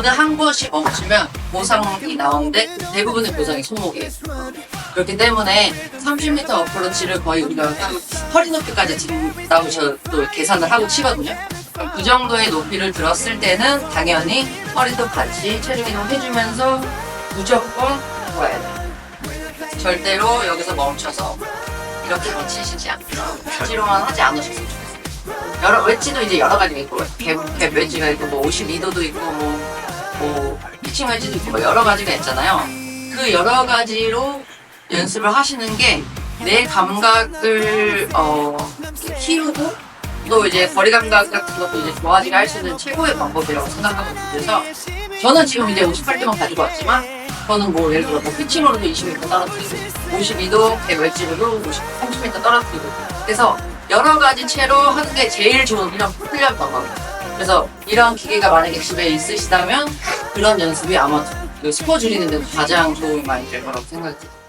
어느 한 곳이 멈추면 보상이 나오는데 대부분의 보상이 손목이에요. 그렇기 때문에 30m 어프로치를 거의 우리가 한 허리 높이까지 든다고 저도 계산을 하고 치거든요. 그럼 그 정도의 높이를 들었을 때는 당연히 허리도 같이 체중 이동 해주면서 무조건 와야 돼요. 절대로 여기서 멈춰서 이렇게만 치시지 않고 억지로만 하지 않으셨으면 좋겠어요. 여러 웨지도 이제 여러 가지가 있고 갭, 갭 웨지가 있고 뭐 52도도 있고 뭐, 뭐 피칭 웨지도 있고 뭐 여러 가지가 있잖아요. 그 여러 가지로 연습을 하시는 게 내 감각을 어, 키우고 또 이제 거리 감각 같은 것도 이제 좋아지게 할 수 있는 최고의 방법이라고 생각하거든요. 그래서 저는 지금 이제 58도만 가지고 왔지만 저는 뭐 예를 들어 뭐 피칭으로도 20m 떨어뜨리고 52도 개 웨지로도 50, 30m 떨어뜨리고 그래서 여러 가지 채로 하는 게 제일 좋은 이런 훈련 방법이에요. 그래서 이런 기계가 만약에 집에 있으시다면 그런 연습이 아마 그 스포 줄이는 데 가장 도움이 많이 될 거라고 생각해요.